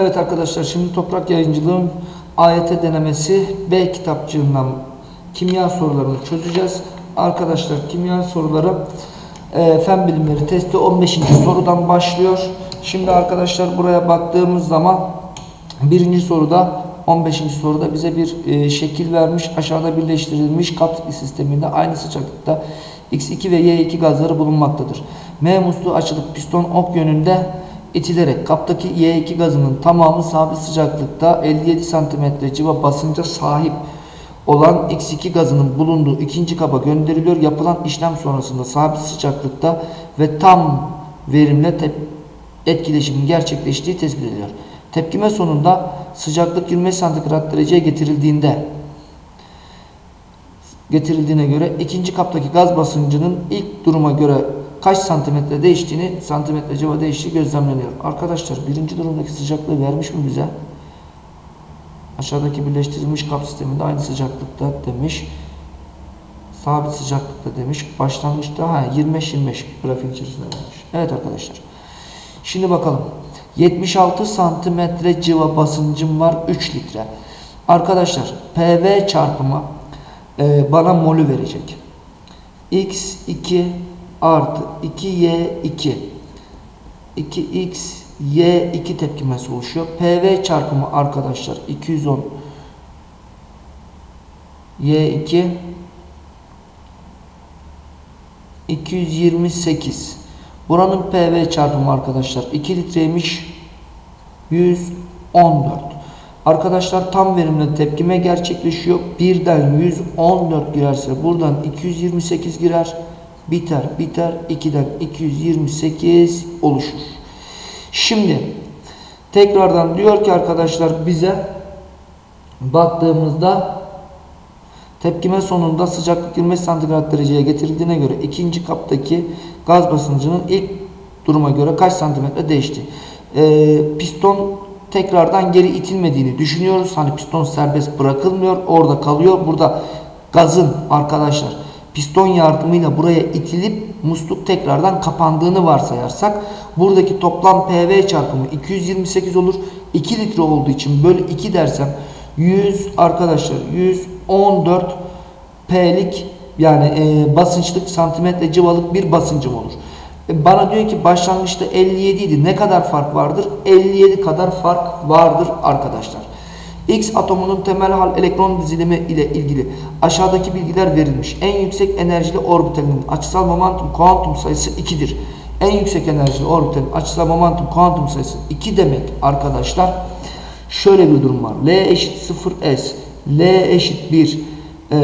Evet arkadaşlar şimdi Toprak Yayıncılığın AYT denemesi B kitapçığından kimya sorularını çözeceğiz. Arkadaşlar kimya soruları e, fen bilimleri testi 15. sorudan başlıyor. Şimdi arkadaşlar buraya baktığımız zaman birinci soruda 15. soruda bize bir e, şekil vermiş. Aşağıda birleştirilmiş kap sisteminde aynı sıcaklıkta X2 ve Y2 gazları bulunmaktadır. M musluğu açılıp piston ok yönünde itilerek kaptaki Y2 gazının tamamı sabit sıcaklıkta 57 cm civa basınca sahip olan X2 gazının bulunduğu ikinci kaba gönderiliyor. Yapılan işlem sonrasında sabit sıcaklıkta ve tam verimle etkileşimin gerçekleştiği tespit ediliyor. Tepkime sonunda sıcaklık 25 santigrat dereceye getirildiğinde getirildiğine göre ikinci kaptaki gaz basıncının ilk duruma göre kaç santimetre değiştiğini santimetre civa değiştiği gözlemleniyor. Arkadaşlar birinci durumdaki sıcaklığı vermiş mi bize? Aşağıdaki birleştirilmiş kap sisteminde aynı sıcaklıkta demiş. Sabit sıcaklıkta demiş. Başlangıçta ha 25-25 grafik içerisinde vermiş. Evet arkadaşlar. Şimdi bakalım. 76 santimetre civa basıncım var 3 litre. Arkadaşlar PV çarpımı e, bana molü verecek. X2 artı 2Y2 2X Y2 tepkimesi oluşuyor. PV çarpımı arkadaşlar 210 Y2 228 Buranın PV çarpımı arkadaşlar 2 litreymiş 114 Arkadaşlar tam verimle tepkime gerçekleşiyor. Birden 114 girerse buradan 228 girer. Biter biter 2'den 228 oluşur. Şimdi tekrardan diyor ki arkadaşlar bize baktığımızda tepkime sonunda sıcaklık 25 santigrat dereceye getirildiğine göre ikinci kaptaki gaz basıncının ilk duruma göre kaç santimetre değişti? Ee, piston tekrardan geri itilmediğini düşünüyoruz. Hani piston serbest bırakılmıyor. Orada kalıyor. Burada gazın arkadaşlar piston yardımıyla buraya itilip musluk tekrardan kapandığını varsayarsak buradaki toplam PV çarpımı 228 olur. 2 litre olduğu için bölü 2 dersem 100 arkadaşlar 114 P'lik yani e, basınçlık santimetre civalık bir basıncım olur. E, Bana diyor ki başlangıçta 57 idi. Ne kadar fark vardır? 57 kadar fark vardır arkadaşlar. X atomunun temel hal elektron dizilimi ile ilgili aşağıdaki bilgiler verilmiş. En yüksek enerjili orbitalinin açısal momentum kuantum sayısı 2'dir. En yüksek enerjili orbitalin açısal momentum kuantum sayısı 2 demek arkadaşlar. Şöyle bir durum var. L eşit 0 S, L eşit 1, eee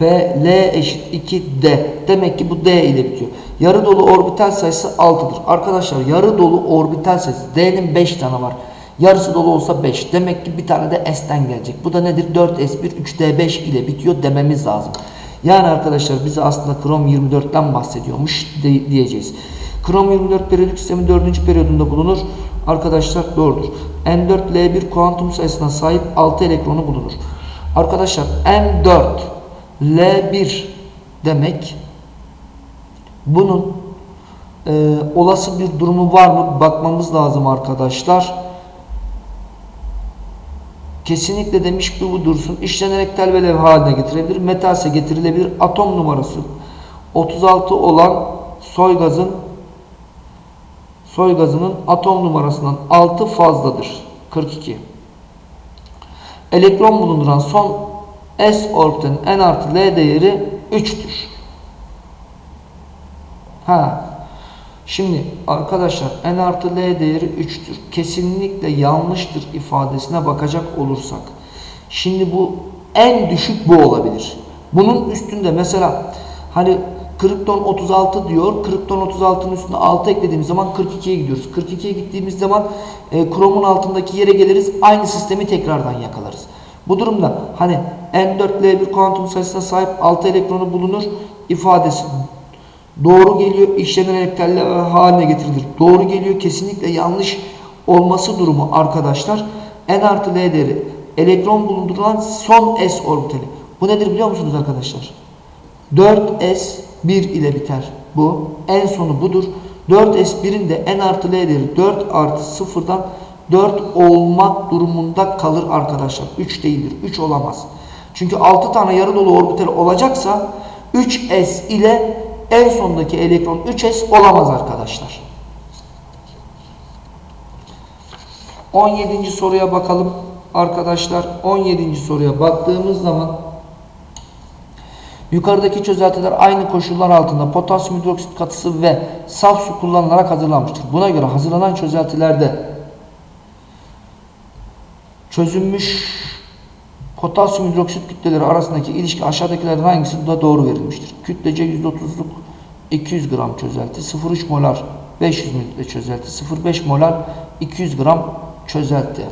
B, L eşit 2 D. Demek ki bu D ile bitiyor. Yarı dolu orbital sayısı 6'dır. Arkadaşlar yarı dolu orbital sayısı D'nin 5 tane var. Yarısı dolu olsa 5. Demek ki bir tane de S'ten gelecek. Bu da nedir? 4S1 3D5 ile bitiyor dememiz lazım. Yani arkadaşlar bize aslında krom 24'ten bahsediyormuş diyeceğiz. Krom 24 periyodik sistemin 4. periyodunda bulunur. Arkadaşlar doğrudur. N4 L1 kuantum sayısına sahip 6 elektronu bulunur. Arkadaşlar N4 L1 demek bunun e, olası bir durumu var mı bakmamız lazım arkadaşlar. Kesinlikle demiş ki bu dursun. İşlenerek tel ve levha haline getirebilir. Metalse getirilebilir. Atom numarası 36 olan soy gazın soy gazının atom numarasından 6 fazladır. 42. Elektron bulunduran son S orbitalin N artı L değeri 3'tür. Ha. Şimdi arkadaşlar N artı L değeri 3'tür. Kesinlikle yanlıştır ifadesine bakacak olursak. Şimdi bu en düşük bu olabilir. Bunun üstünde mesela hani Krypton 36 diyor. Krypton 36'nın üstüne 6 eklediğimiz zaman 42'ye gidiyoruz. 42'ye gittiğimiz zaman e, kromun altındaki yere geliriz. Aynı sistemi tekrardan yakalarız. Bu durumda hani N4L1 kuantum sayısına sahip 6 elektronu bulunur ifadesi doğru geliyor. İşlenerek teller haline getirilir. Doğru geliyor. Kesinlikle yanlış olması durumu arkadaşlar. N artı L değeri elektron bulundurulan son S orbitali. Bu nedir biliyor musunuz arkadaşlar? 4S 1 ile biter bu. En sonu budur. 4S1'in de N artı L değeri 4 artı 0'dan 4 olmak durumunda kalır arkadaşlar. 3 değildir. 3 olamaz. Çünkü 6 tane yarı dolu orbital olacaksa 3s ile en sondaki elektron 3s olamaz arkadaşlar. 17. soruya bakalım arkadaşlar. 17. soruya baktığımız zaman yukarıdaki çözeltiler aynı koşullar altında potasyum hidroksit katısı ve saf su kullanılarak hazırlanmıştır. Buna göre hazırlanan çözeltilerde çözünmüş potasyum hidroksit kütleleri arasındaki ilişki aşağıdakilerden hangisi da doğru verilmiştir? Kütlece %30'luk 200 gram çözelti, 0,3 molar 500 mililitre çözelti, 0,5 molar 200 gram çözelti.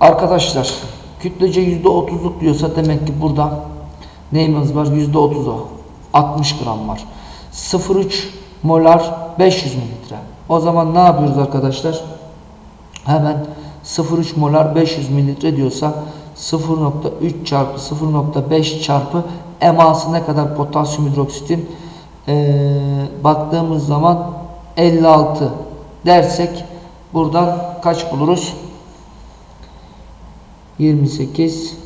Arkadaşlar kütlece %30'luk diyorsa demek ki burada neyimiz var? %30 o. 60 gram var. 0,3 molar 500 mililitre. O zaman ne yapıyoruz arkadaşlar? Hemen 0,3 molar 500 mililitre diyorsa 0.3 çarpı 0.5 çarpı eması ne kadar potasyum hidroksitin ee, baktığımız zaman 56 dersek buradan kaç buluruz? 28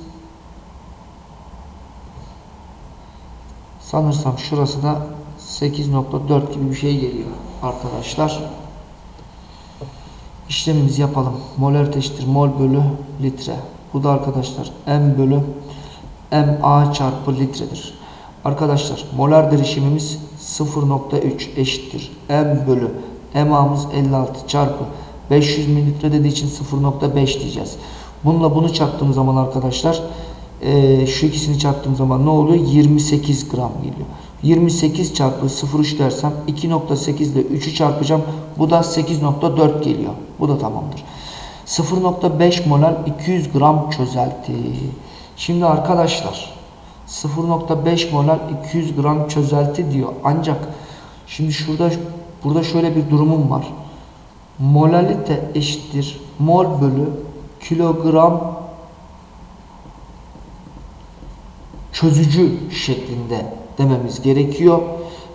sanırsam şurası da 8.4 gibi bir şey geliyor arkadaşlar. İşlemimizi yapalım. Molar eşittir mol bölü litre. Bu da arkadaşlar m bölü ma çarpı litredir. Arkadaşlar molar derişimimiz 0.3 eşittir. m bölü ma'mız 56 çarpı 500 mililitre dediği için 0.5 diyeceğiz. Bununla bunu çarptığım zaman arkadaşlar e, şu ikisini çarptığım zaman ne oluyor? 28 gram geliyor. 28 çarpı 0,3 dersem 2.8 ile 3'ü çarpacağım. Bu da 8.4 geliyor. Bu da tamamdır. 0.5 molar 200 gram çözelti. Şimdi arkadaşlar 0.5 molar 200 gram çözelti diyor. Ancak şimdi şurada burada şöyle bir durumum var. Molalite eşittir mol bölü kilogram çözücü şeklinde dememiz gerekiyor.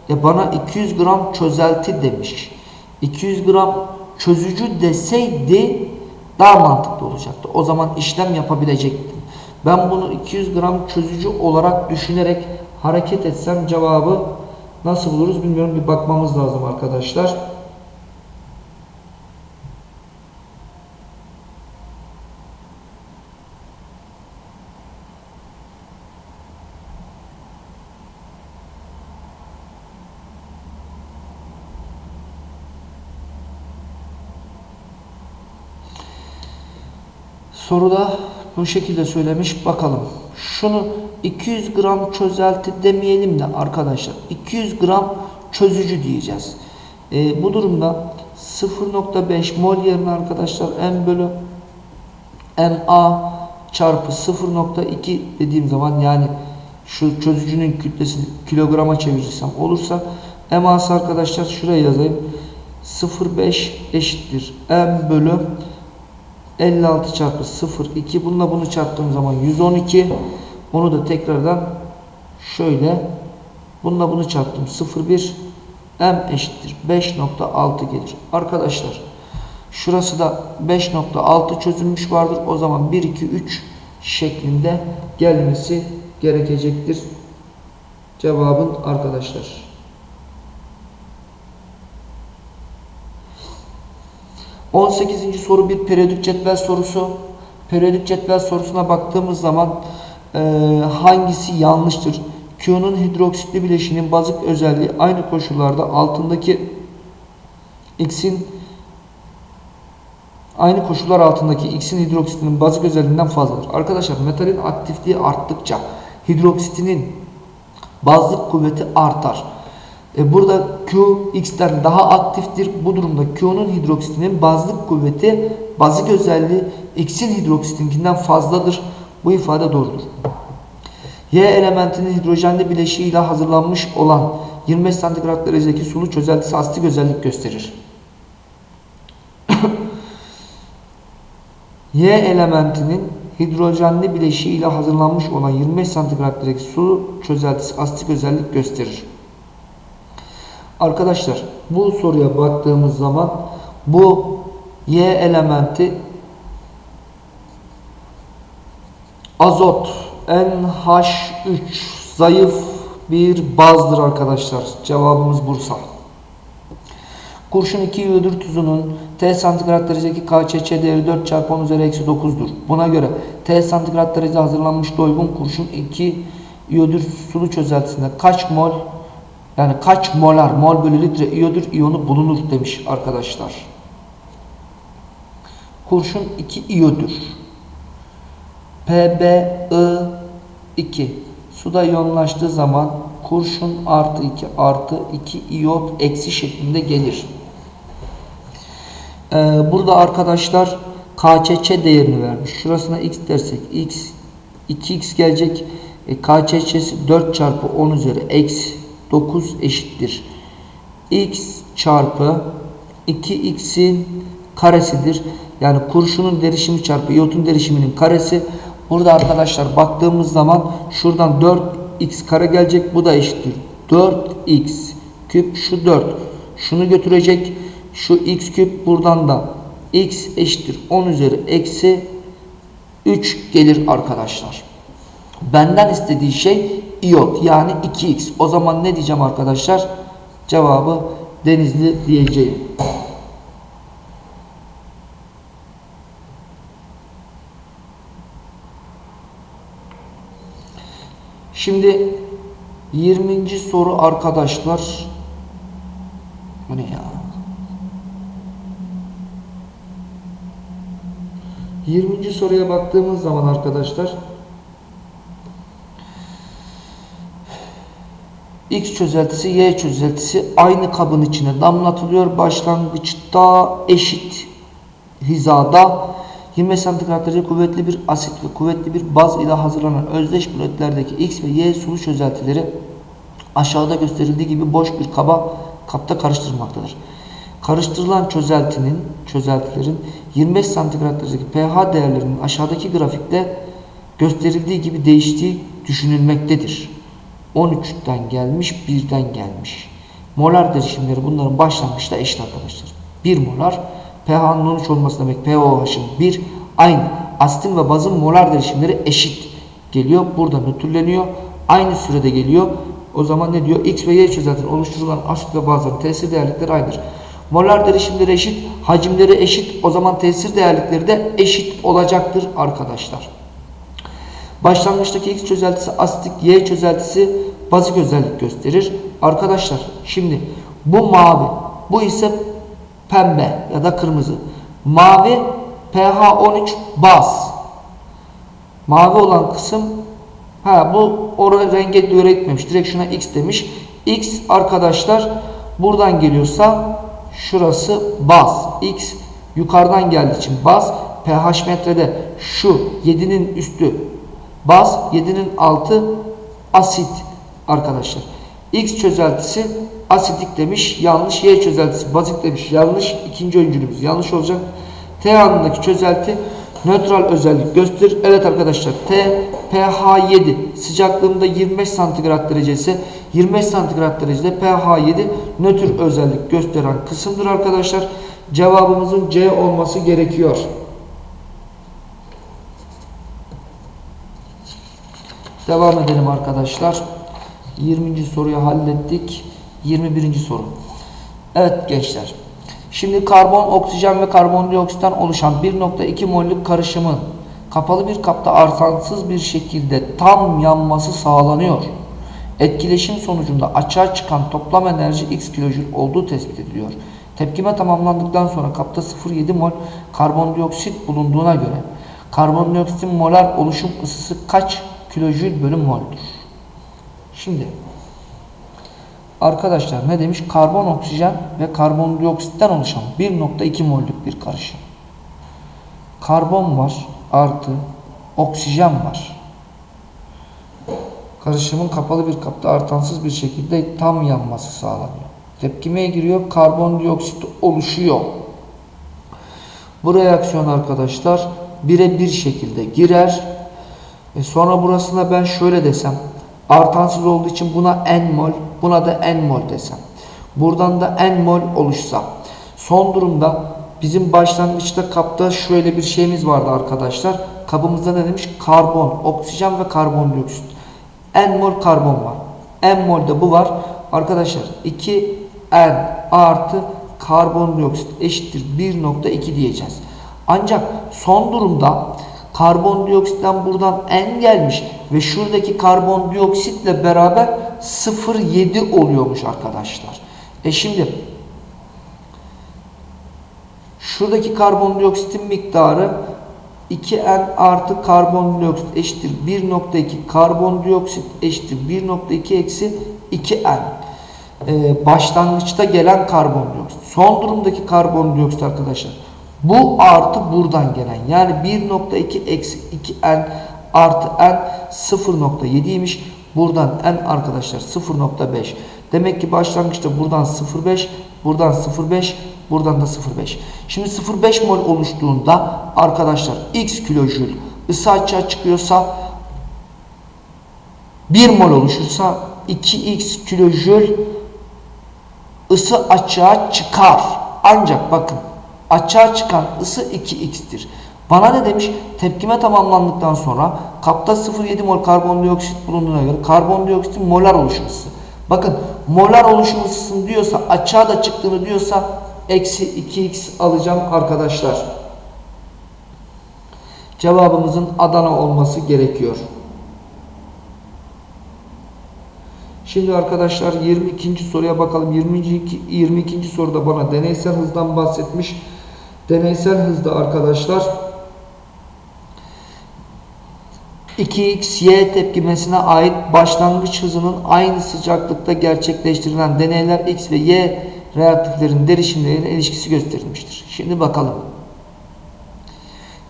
E bana 200 gram çözelti demiş. 200 gram çözücü deseydi daha mantıklı olacaktı. O zaman işlem yapabilecektim. Ben bunu 200 gram çözücü olarak düşünerek hareket etsem cevabı nasıl buluruz bilmiyorum. Bir bakmamız lazım arkadaşlar. Soruda bu şekilde söylemiş. Bakalım. Şunu 200 gram çözelti demeyelim de arkadaşlar. 200 gram çözücü diyeceğiz. Ee, bu durumda 0.5 mol yerine arkadaşlar m bölü ma çarpı 0.2 dediğim zaman yani şu çözücünün kütlesini kilograma çevirirsem olursa eması arkadaşlar şuraya yazayım 0.5 eşittir m bölü 56 çarpı 0 2 bununla bunu çarptığım zaman 112 onu da tekrardan şöyle bununla bunu çarptım 0,1 m eşittir 5.6 gelir. Arkadaşlar şurası da 5.6 çözülmüş vardır. O zaman 1 2 3 şeklinde gelmesi gerekecektir. Cevabın arkadaşlar 18. soru bir periyodik cetvel sorusu. Periyodik cetvel sorusuna baktığımız zaman e, hangisi yanlıştır? Q'nun hidroksitli bileşinin bazık özelliği aynı koşullarda altındaki X'in aynı koşullar altındaki X'in hidroksitinin bazık özelliğinden fazladır. Arkadaşlar metalin aktifliği arttıkça hidroksitinin bazlık kuvveti artar. E burada Q X'ten daha aktiftir. Bu durumda Q'nun hidroksitinin bazlık kuvveti bazik özelliği X'in hidroksitinkinden fazladır. Bu ifade doğrudur. Y elementinin hidrojenli bileşiğiyle hazırlanmış olan 25 santigrat derecedeki sulu çözeltisi astik özellik gösterir. Y elementinin hidrojenli bileşiğiyle hazırlanmış olan 25 santigrat derecedeki sulu çözeltisi astik özellik gösterir. Arkadaşlar bu soruya baktığımız zaman bu Y elementi azot NH3 zayıf bir bazdır arkadaşlar. Cevabımız Bursa. Kurşun 2 iyodür tuzunun T santigrat derecedeki KÇÇ değeri 4 çarpı 10 üzeri eksi 9'dur. Buna göre T santigrat derecede hazırlanmış doygun kurşun 2 iyodür sulu çözeltisinde kaç mol yani kaç molar mol bölü litre iyodür iyonu bulunur demiş arkadaşlar. Kurşun 2 iyodür. PbI2 suda iyonlaştığı zaman kurşun artı 2 artı 2 iyot eksi şeklinde gelir. Ee, burada arkadaşlar KÇÇ değerini vermiş. Şurasına x dersek x 2x gelecek. E, KÇÇ'si 4 çarpı 10 üzeri eksi 9 eşittir. x çarpı 2x'in karesidir. Yani kurşunun derişimi çarpı iyotun derişiminin karesi. Burada arkadaşlar baktığımız zaman şuradan 4x kare gelecek. Bu da eşittir. 4x küp şu 4. Şunu götürecek. Şu x küp buradan da x eşittir 10 üzeri eksi 3 gelir arkadaşlar. Benden istediği şey iyot yani 2x. O zaman ne diyeceğim arkadaşlar? Cevabı denizli diyeceğim. Şimdi 20. soru arkadaşlar. Bu ne ya? 20. soruya baktığımız zaman arkadaşlar X çözeltisi Y çözeltisi aynı kabın içine damlatılıyor. Başlangıçta eşit hizada 20 santigrat derece kuvvetli bir asit ve kuvvetli bir baz ile hazırlanan özdeş buletlerdeki X ve Y sulu çözeltileri aşağıda gösterildiği gibi boş bir kaba kapta karıştırılmaktadır. Karıştırılan çözeltinin çözeltilerin 25 santigrat derecedeki pH değerlerinin aşağıdaki grafikte gösterildiği gibi değiştiği düşünülmektedir. 13'ten gelmiş, 1'den gelmiş. Molar derişimleri bunların başlangıçta eşit arkadaşlar. 1 molar pH'nın 13 olması demek pOH'ın 1 aynı. Asitin ve bazın molar derişimleri eşit geliyor. Burada nötrleniyor. Aynı sürede geliyor. O zaman ne diyor? X ve Y çözeltinin oluşturulan asit ve bazların tesir değerlikleri aynıdır. Molar derişimleri eşit, hacimleri eşit. O zaman tesir değerlikleri de eşit olacaktır arkadaşlar. Başlangıçtaki X çözeltisi asitik, Y çözeltisi bazik özellik gösterir. Arkadaşlar şimdi bu mavi, bu ise pembe ya da kırmızı. Mavi pH 13 baz. Mavi olan kısım ha bu oraya renge göre gitmemiş. Direkt şuna X demiş. X arkadaşlar buradan geliyorsa şurası baz. X yukarıdan geldiği için baz. pH metrede şu 7'nin üstü baz, 7'nin altı asit arkadaşlar. X çözeltisi asitik demiş. Yanlış. Y çözeltisi bazik demiş. Yanlış. İkinci öncülümüz yanlış olacak. T anındaki çözelti nötral özellik gösterir. Evet arkadaşlar T pH 7 sıcaklığında 25 santigrat derece ise 25 santigrat derecede pH 7 nötr özellik gösteren kısımdır arkadaşlar. Cevabımızın C olması gerekiyor. Devam edelim arkadaşlar. 20. soruyu hallettik. 21. soru. Evet gençler. Şimdi karbon, oksijen ve karbondioksitten oluşan 1.2 mollük karışımın kapalı bir kapta artansız bir şekilde tam yanması sağlanıyor. Etkileşim sonucunda açığa çıkan toplam enerji x kilojül olduğu tespit ediliyor. Tepkime tamamlandıktan sonra kapta 0.7 mol karbondioksit bulunduğuna göre karbondioksitin molar oluşum ısısı kaç kilojül bölü mol'dur? Şimdi arkadaşlar ne demiş? Karbon, oksijen ve karbondioksitten oluşan 1.2 mollük bir karışım. Karbon var artı oksijen var. Karışımın kapalı bir kapta artansız bir şekilde tam yanması sağlanıyor. Tepkimeye giriyor, karbondioksit oluşuyor. Bu reaksiyon arkadaşlar bire bir şekilde girer. E sonra burasına ben şöyle desem, artansız olduğu için buna n mol, buna da n mol desem. Buradan da n mol oluşsa. Son durumda bizim başlangıçta kapta şöyle bir şeyimiz vardı arkadaşlar. Kabımızda ne demiş? Karbon, oksijen ve karbondioksit. N mol karbon var. N molde bu var. Arkadaşlar 2 N artı karbondioksit eşittir 1.2 diyeceğiz. Ancak son durumda karbondioksitten buradan N gelmiş ve şuradaki karbondioksitle beraber 0.7 oluyormuş arkadaşlar. E şimdi şuradaki karbondioksitin miktarı 2N artı karbondioksit eşittir 1.2 karbondioksit eşittir 1.2 eksi 2N ee, başlangıçta gelen karbondioksit. Son durumdaki karbondioksit arkadaşlar bu artı buradan gelen yani 1.2 eksi 2N artı N 0.7'ymiş buradan N arkadaşlar 0.5 demek ki başlangıçta buradan 0.5 buradan 0.5 Buradan da 0.5. Şimdi 0.5 mol oluştuğunda arkadaşlar x kilojül ısı açığa çıkıyorsa 1 mol oluşursa 2x kilojül ısı açığa çıkar. Ancak bakın açığa çıkan ısı 2x'tir. Bana ne demiş? Tepkime tamamlandıktan sonra kapta 0.7 mol karbondioksit bulunduğuna göre karbondioksitin molar oluşum ısısı. Bakın molar oluşum ısısını diyorsa açığa da çıktığını diyorsa eksi 2x alacağım arkadaşlar. Cevabımızın Adana olması gerekiyor. Şimdi arkadaşlar 22. soruya bakalım. 22. 22. soruda bana deneysel hızdan bahsetmiş. Deneysel hızda arkadaşlar 2x, y tepkimesine ait başlangıç hızının aynı sıcaklıkta gerçekleştirilen deneyler x ve y reaktiflerin derişimlerine ilişkisi gösterilmiştir. Şimdi bakalım.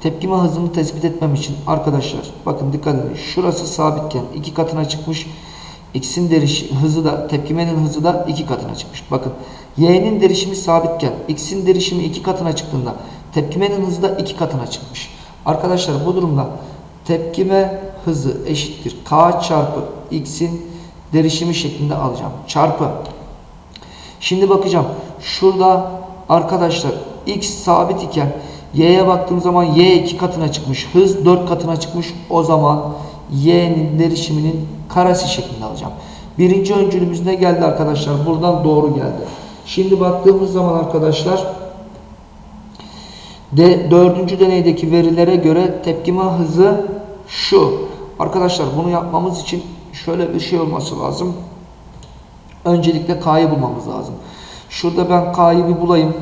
Tepkime hızını tespit etmem için arkadaşlar bakın dikkat edin. Şurası sabitken iki katına çıkmış. X'in deriş hızı da tepkimenin hızı da iki katına çıkmış. Bakın Y'nin derişimi sabitken X'in derişimi iki katına çıktığında tepkimenin hızı da iki katına çıkmış. Arkadaşlar bu durumda tepkime hızı eşittir. K çarpı X'in derişimi şeklinde alacağım. Çarpı Şimdi bakacağım. Şurada arkadaşlar x sabit iken y'ye baktığım zaman y 2 katına çıkmış. Hız 4 katına çıkmış. O zaman y'nin derişiminin karesi şeklinde alacağım. Birinci öncülümüz ne geldi arkadaşlar? Buradan doğru geldi. Şimdi baktığımız zaman arkadaşlar de, dördüncü deneydeki verilere göre tepkime hızı şu. Arkadaşlar bunu yapmamız için şöyle bir şey olması lazım. Öncelikle K'yı bulmamız lazım. Şurada ben K'yı bir bulayım.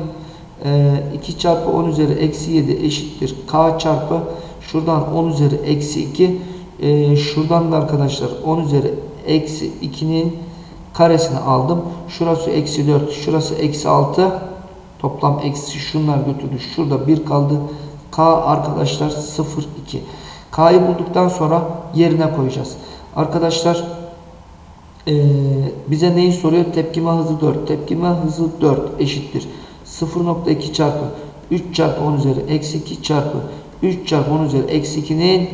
Ee, 2 çarpı 10 üzeri eksi 7 eşittir. K çarpı şuradan 10 üzeri eksi 2. Ee, şuradan da arkadaşlar 10 üzeri eksi 2'nin karesini aldım. Şurası eksi 4. Şurası eksi 6. Toplam eksi şunlar götürdü. Şurada 1 kaldı. K arkadaşlar 0 2. K'yı bulduktan sonra yerine koyacağız. Arkadaşlar e, bize neyi soruyor? Tepkime hızı 4. Tepkime hızı 4 eşittir. 0.2 çarpı 3 çarpı 10 üzeri eksi 2 çarpı 3 çarpı 10 üzeri eksi 2'nin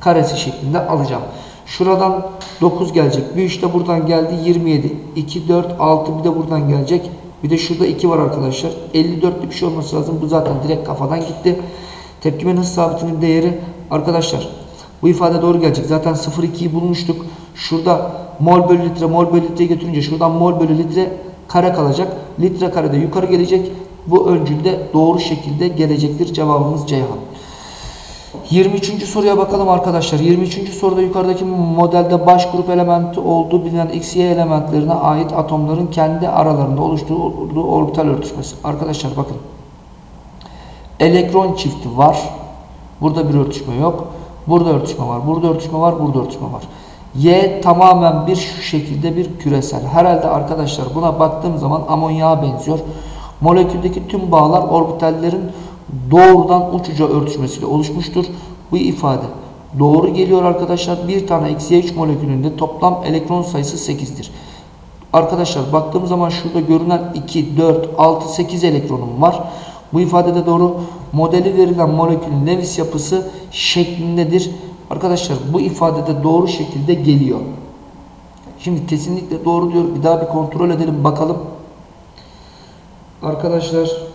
karesi şeklinde alacağım. Şuradan 9 gelecek. Bir 3 de buradan geldi 27. 2, 4, 6 bir de buradan gelecek. Bir de şurada 2 var arkadaşlar. 54'lü bir şey olması lazım. Bu zaten direkt kafadan gitti. Tepkimenin hız sabitinin değeri arkadaşlar bu ifade doğru gelecek. Zaten 0,2'yi bulmuştuk. Şurada mol bölü litre mol bölü litreye götürünce şuradan mol bölü litre kare kalacak. Litre karede yukarı gelecek. Bu öncülde doğru şekilde gelecektir. Cevabımız Ceyhan. 23. soruya bakalım arkadaşlar. 23. soruda yukarıdaki modelde baş grup elementi olduğu bilinen X, Y elementlerine ait atomların kendi aralarında oluşturduğu orbital örtüşmesi. Arkadaşlar bakın. Elektron çifti var. Burada bir örtüşme yok. Burada örtüşme var. Burada örtüşme var. Burada örtüşme var. Y tamamen bir şu şekilde bir küresel. Herhalde arkadaşlar buna baktığım zaman amonyağa benziyor. Moleküldeki tüm bağlar orbitallerin doğrudan uç örtüşmesiyle oluşmuştur. Bu ifade doğru geliyor arkadaşlar. Bir tane eksi 3 molekülünde toplam elektron sayısı 8'dir. Arkadaşlar baktığım zaman şurada görünen 2, 4, 6, 8 elektronum var. Bu ifadede doğru modeli verilen molekülün Lewis yapısı şeklindedir. Arkadaşlar bu ifadede doğru şekilde geliyor. Şimdi kesinlikle doğru diyor. Bir daha bir kontrol edelim bakalım. Arkadaşlar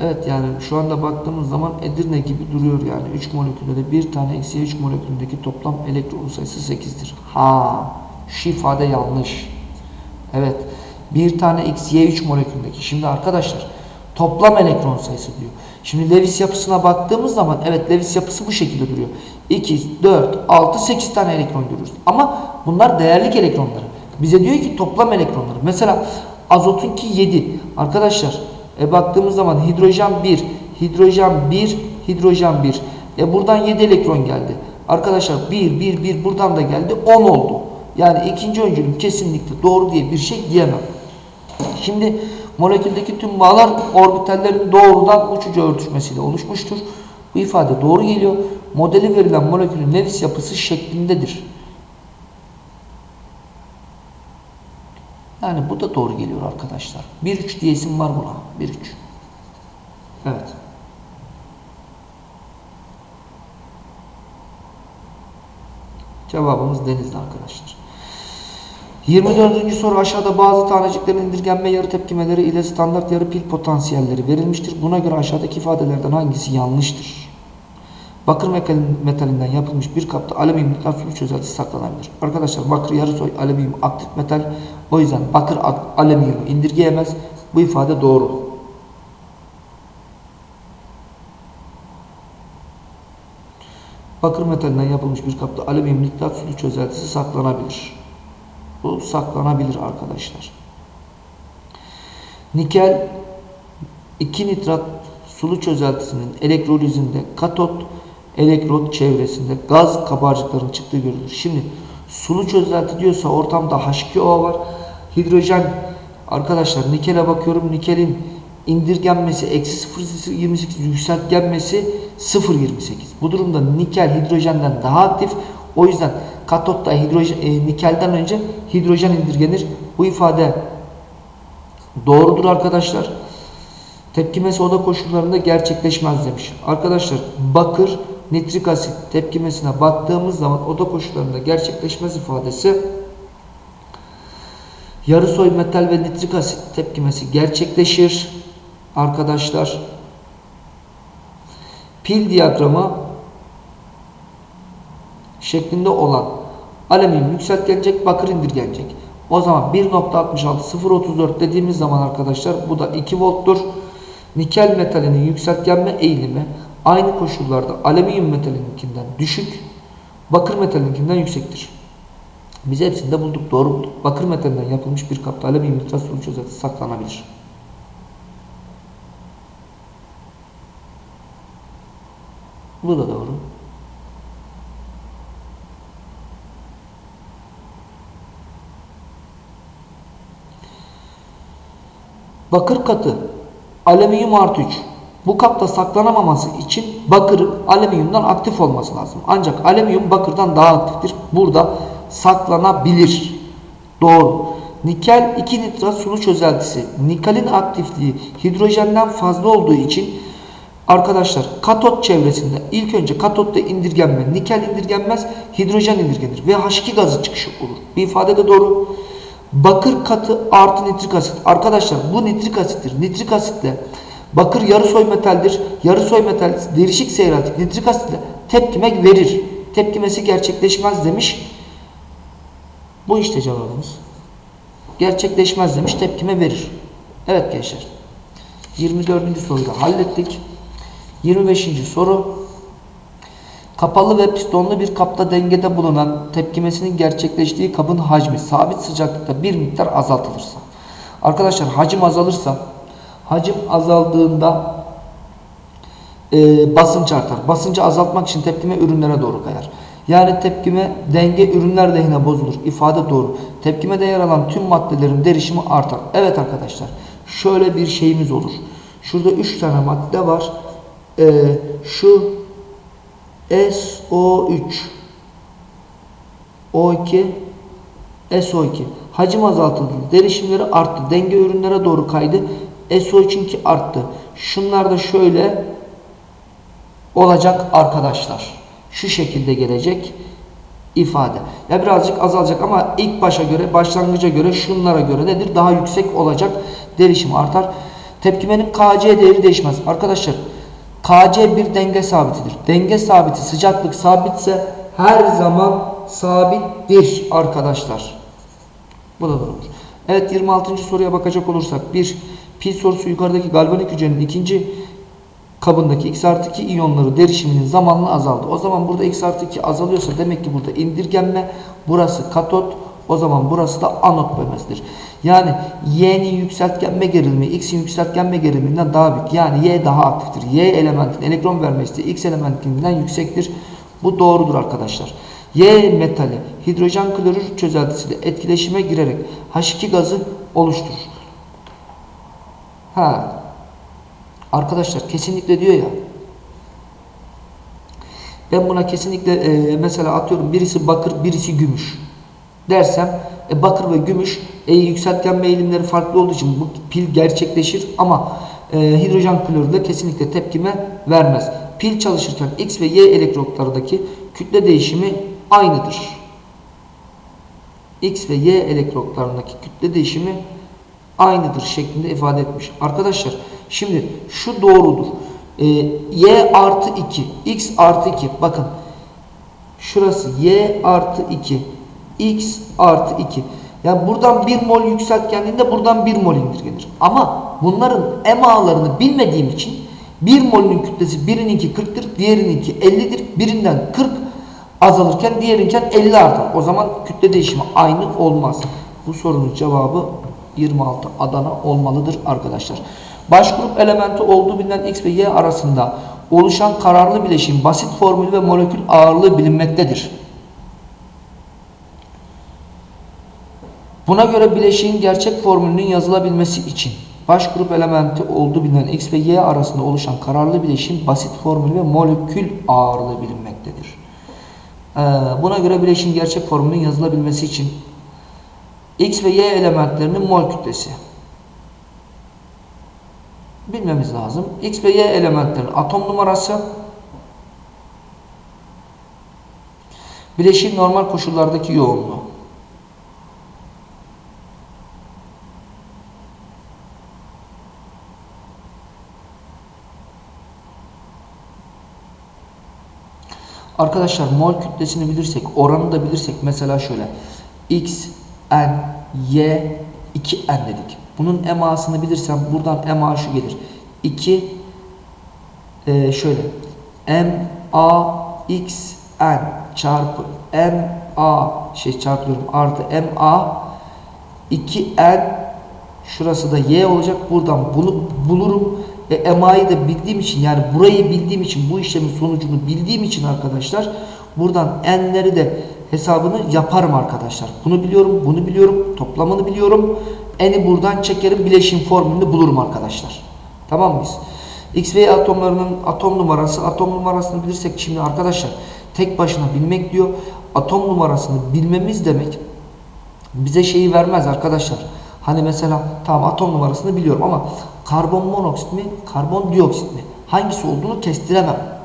Evet yani şu anda baktığımız zaman Edirne gibi duruyor yani 3 molekülde de bir tane eksi 3 molekülündeki toplam elektron sayısı 8'dir. Ha, şu ifade yanlış. Evet. Bir tane y 3 molekülündeki. Şimdi arkadaşlar toplam elektron sayısı diyor. Şimdi Lewis yapısına baktığımız zaman evet Lewis yapısı bu şekilde duruyor. 2, 4, 6, 8 tane elektron görüyoruz. Ama bunlar değerlik elektronları. Bize diyor ki toplam elektronları. Mesela azotunki 7. Arkadaşlar e baktığımız zaman hidrojen 1, hidrojen 1, hidrojen 1. E buradan 7 elektron geldi. Arkadaşlar 1, 1, 1 buradan da geldi 10 oldu. Yani ikinci öncülüm kesinlikle doğru diye bir şey diyemem. Şimdi moleküldeki tüm bağlar orbitallerin doğrudan uçucu örtüşmesiyle oluşmuştur. Bu ifade doğru geliyor. Modeli verilen molekülün Lewis yapısı şeklindedir. Yani bu da doğru geliyor arkadaşlar. 1-3 diye isim var buna. 1-3. Evet. Cevabımız denizli arkadaşlar. 24. soru aşağıda bazı taneciklerin indirgenme yarı tepkimeleri ile standart yarı pil potansiyelleri verilmiştir. Buna göre aşağıdaki ifadelerden hangisi yanlıştır? Bakır metal- metalinden yapılmış bir kapta alüminyum nitrat çözeltisi saklanabilir. Arkadaşlar bakır yarısoy alüminyum aktif metal. O yüzden bakır ak- alüminyumu indirgeyemez. Bu ifade doğru. Bakır metalinden yapılmış bir kapta alüminyum nitrat sulu çözeltisi saklanabilir. Bu saklanabilir arkadaşlar. Nikel 2 nitrat sulu çözeltisinin elektrolizinde katot elektrot çevresinde gaz kabarcıkların çıktığı görülür. Şimdi sulu çözelti diyorsa ortamda H2O var. Hidrojen arkadaşlar nikele bakıyorum. Nikelin indirgenmesi eksi 0,28 yükseltgenmesi 0,28. Bu durumda nikel hidrojenden daha aktif. O yüzden katotta hidrojen, e, nikelden önce hidrojen indirgenir. Bu ifade doğrudur arkadaşlar. Tepkimesi oda koşullarında gerçekleşmez demiş. Arkadaşlar bakır nitrik asit tepkimesine baktığımız zaman oda koşullarında gerçekleşmez ifadesi yarısoy metal ve nitrik asit tepkimesi gerçekleşir. Arkadaşlar pil diyagramı şeklinde olan alüminyum yükseltgenecek, bakır indirgenecek. O zaman 1.66 0.34 dediğimiz zaman arkadaşlar bu da 2 volttur. Nikel metalinin yükseltgenme eğilimi aynı koşullarda alüminyum metalininkinden düşük, bakır metalinkinden yüksektir. Biz hepsini de bulduk, doğru bulduk. Bakır metalinden yapılmış bir kapta alüminyum nitrat sulu çözeltisi saklanabilir. Bu da doğru. Bakır katı alüminyum artı 3. Bu kapta saklanamaması için bakırın alüminyumdan aktif olması lazım. Ancak alüminyum bakırdan daha aktiftir. Burada saklanabilir. Doğru. Nikel 2 nitrat sulu çözeltisi. Nikelin aktifliği hidrojenden fazla olduğu için arkadaşlar katot çevresinde ilk önce katotta indirgenme, nikel indirgenmez, hidrojen indirgenir ve H2 gazı çıkışı olur. Bir ifade de doğru. Bakır katı artı nitrik asit. Arkadaşlar bu nitrik asittir. Nitrik asitle bakır yarısoy metaldir. Yarısoy metal derişik seyreltik nitrik asitle tepkime verir. Tepkimesi gerçekleşmez demiş. Bu işte cevabımız. Gerçekleşmez demiş tepkime verir. Evet gençler. 24. soruyu da hallettik. 25. soru. Kapalı ve pistonlu bir kapta dengede bulunan tepkimesinin gerçekleştiği kabın hacmi sabit sıcaklıkta bir miktar azaltılırsa. Arkadaşlar hacim azalırsa hacim azaldığında e, basınç artar. Basıncı azaltmak için tepkime ürünlere doğru kayar. Yani tepkime denge ürünler lehine bozulur. İfade doğru. Tepkimede yer alan tüm maddelerin derişimi artar. Evet arkadaşlar şöyle bir şeyimiz olur. Şurada 3 tane madde var. Ee, şu SO3 O2 SO2 hacim azaltıldı. Derişimleri arttı. Denge ürünlere doğru kaydı. SO3'ünki arttı. Şunlar da şöyle olacak arkadaşlar. Şu şekilde gelecek ifade. Ya birazcık azalacak ama ilk başa göre, başlangıca göre, şunlara göre nedir? Daha yüksek olacak. Derişim artar. Tepkimenin KC değeri değişmez. Arkadaşlar KC bir denge sabitidir. Denge sabiti sıcaklık sabitse her zaman sabittir arkadaşlar. Bu da doğrudur. Evet 26. soruya bakacak olursak bir pil sorusu yukarıdaki galvanik hücrenin ikinci kabındaki x artı 2 iyonları derişiminin zamanla azaldı. O zaman burada x artı 2 azalıyorsa demek ki burada indirgenme burası katot o zaman burası da anot bölmesidir. Yani y'nin yükseltgenme gerilimi x'in yükseltgenme geriliminden daha büyük. Yani y daha aktiftir. Y elementin elektron vermesi x elementinden yüksektir. Bu doğrudur arkadaşlar. Y metali hidrojen klorür çözeltisiyle etkileşime girerek H2 gazı oluşturur. Ha. Arkadaşlar kesinlikle diyor ya. Ben buna kesinlikle e, mesela atıyorum birisi bakır birisi gümüş dersem e, bakır ve gümüş e, yükseltgen eğilimleri farklı olduğu için bu pil gerçekleşir ama e, hidrojen klorür kesinlikle tepkime vermez. Pil çalışırken X ve Y elektrotlardaki kütle değişimi aynıdır. X ve Y elektrotlarındaki kütle değişimi aynıdır şeklinde ifade etmiş. Arkadaşlar şimdi şu doğrudur. Ee, y artı 2, x artı 2 bakın şurası y artı 2, x artı 2. Yani buradan 1 mol yükseltgenliğinde buradan 1 mol indirgenir. Ama bunların emalarını bilmediğim için 1 molünün kütlesi birininki 40'tır, diğerininki 50'dir. Birinden 40 azalırken diğerinken 50 artar. O zaman kütle değişimi aynı olmaz. Bu sorunun cevabı 26 Adana olmalıdır arkadaşlar. Baş grup elementi olduğu bilinen X ve Y arasında oluşan kararlı bileşiğin basit formülü ve molekül ağırlığı bilinmektedir. Buna göre bileşiğin gerçek formülünün yazılabilmesi için baş grup elementi olduğu bilinen X ve Y arasında oluşan kararlı bileşiğin basit formülü ve molekül ağırlığı bilinmektedir. Ee, buna göre bileşiğin gerçek formülünün yazılabilmesi için X ve Y elementlerinin mol kütlesi bilmemiz lazım. X ve Y elementlerin atom numarası bileşiğin normal koşullardaki yoğunluğu. Arkadaşlar mol kütlesini bilirsek, oranı da bilirsek mesela şöyle. X, N, Y, 2N dedik. Bunun emasını bilirsem buradan ema şu gelir. 2 e, şöyle M A X N çarpı M A şey çarpıyorum artı M A 2 N şurası da Y olacak. Buradan bunu bulurum. E, EMA'yı da bildiğim için yani burayı bildiğim için bu işlemin sonucunu bildiğim için arkadaşlar buradan N'leri de hesabını yaparım arkadaşlar. Bunu biliyorum, bunu biliyorum, toplamını biliyorum. N'i buradan çekerim, bileşim formülünü bulurum arkadaşlar. Tamam mıyız? X ve Y atomlarının atom numarası, atom numarasını bilirsek şimdi arkadaşlar tek başına bilmek diyor. Atom numarasını bilmemiz demek bize şeyi vermez arkadaşlar. Hani mesela tamam atom numarasını biliyorum ama karbon monoksit mi, karbon dioksit mi? Hangisi olduğunu kestiremem.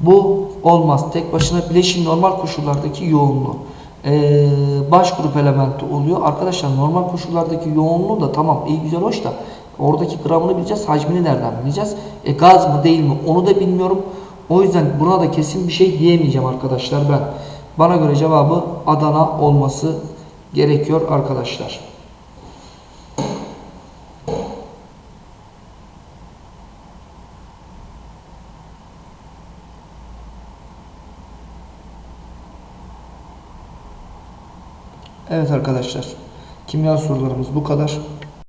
Bu olmaz. Tek başına bileşim normal koşullardaki yoğunluğu. Ee, baş grup elementi oluyor. Arkadaşlar normal koşullardaki yoğunluğu da tamam iyi güzel hoş da oradaki gramını bileceğiz. Hacmini nereden bileceğiz? E, gaz mı değil mi onu da bilmiyorum. O yüzden buna da kesin bir şey diyemeyeceğim arkadaşlar ben. Bana göre cevabı Adana olması gerekiyor arkadaşlar. Evet arkadaşlar. Kimya sorularımız bu kadar.